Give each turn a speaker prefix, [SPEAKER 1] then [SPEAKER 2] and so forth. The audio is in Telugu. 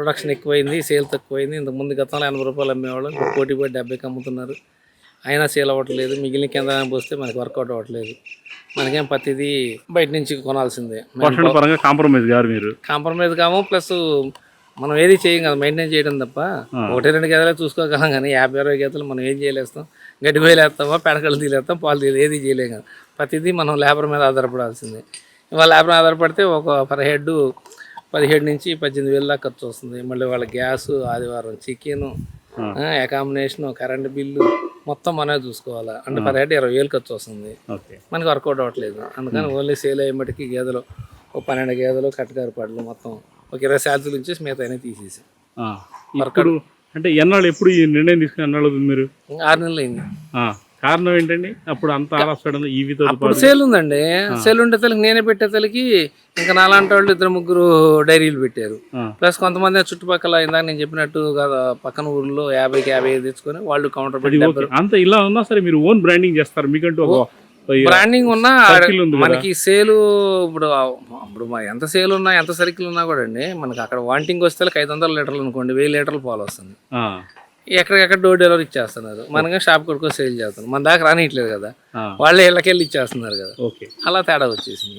[SPEAKER 1] ప్రొడక్షన్ ఎక్కువైంది సేల్ తక్కువైంది. ఇంతకు ముందు గతంలో ఎనభై రూపాయలు అమ్మేవాళ్ళు ఇప్పుడు కోటి పోయి డెబ్బైకి అమ్ముతున్నారు. అయినా సేల్ అవ్వట్లేదు. మిగిలిన కేంద్రాన్ని పోస్తే మనకి వర్కౌట్ అవ్వట్లేదు. మనకేం ప్రతిదీ బయట నుంచి కొనాల్సిందే.
[SPEAKER 2] కాంప్రమైజ్ గారు మీరు.
[SPEAKER 1] కాంప్రమైజ్ కాము ప్లస్ మనం ఏది చేయం కదా మెయింటైన్ చేయడం తప్ప. ఒకటి రెండు గేదెలు చూసుకోగలం కానీ యాభై అరవై గేదెలు మనం ఏం చేయలేస్తాం? గడ్డి పోయి వేస్తామా పెడకలు తీలేస్తాం పాలు తీయలేదు ఏది చేయలేం కదా. ప్రతిదీ మనం లేబర్ మీద ఆధారపడాల్సిందే. ఇవాళ లేబర్ ఆధారపడితే ఒక పర్ హెడ్ పదిహేడు నుంచి పద్దెనిమిది వేల దాకా ఖర్చు వస్తుంది. మళ్ళీ వాళ్ళ గ్యాస్ ఆదివారం చికెన్ అకామిడేషన్ కరెంట్ బిల్లు మొత్తం మనమే చూసుకోవాలి. అంటే పర్ హెడ్ ఇరవై వేలు ఖర్చు వస్తుంది. మనకి వర్కౌట్ అవ్వట్లేదు. అందుకని ఓన్లీ సేల్ అయ్యేమటికి గేదెలు ఒక పన్నెండు గేదెలు కట్టగారు పడలు మొత్తం ఒక ఇరవై శాతాలు నుంచి మిగతా అయినా తీసేసి.
[SPEAKER 2] అంటే ఎన్నాళ్ళు ఎప్పుడు ఈ నిర్ణయం తీసుకుని ఎన్నాళ్ళు మీరు?
[SPEAKER 1] ఆరు నెలలు అయింది.
[SPEAKER 2] కారణం ఏంటండి? అప్పుడు అంత ఆలస్యడం ఈవితో
[SPEAKER 1] ఇప్పుడు సేల్ ఉందండి. సేల్ ఉండే తలకి నేనే పెట్టే తలకి ఇంకా నాలాంటి వాళ్ళు ఇద్దరు ముగ్గురు డైరీలు పెట్టారు. ప్లస్ కొంతమంది చుట్టుపక్కల ఇందాక నేను చెప్పినట్టు పక్కన ఊర్లో యాభైకి యాభై ఐదు తెచ్చుకొని వాళ్ళు కౌంటర్ పెట్టి
[SPEAKER 2] అంత ఇలా ఉన్నా సరే మీరు ఓన్ బ్రాండింగ్ చేస్తారు. మీకంటూ
[SPEAKER 1] బ్రాండింగ్ ఉన్నా. మనకి సేలు ఇప్పుడు ఇప్పుడు ఎంత సేల్ ఉన్నా ఎంత సర్కిల్ ఉన్నా కూడా అండి మనకి అక్కడ వాంటింగ్ వస్తే ఐదు వందల లీటర్లు అనుకోండి వెయ్యి లీటర్లు పాలు వస్తుంది. ఎక్కడికెక్కడ డోర్ డెలివరీ ఇచ్చేస్తున్నారు. మనకి షాప్ కొడుకో సేల్ చేస్తున్నారు మన దాకా రానియట్లేదు కదా. వాళ్ళే ఇళ్ళకెళ్ళి ఇచ్చేస్తున్నారు కదా.
[SPEAKER 2] ఓకే.
[SPEAKER 1] అలా తేడా వచ్చేసింది.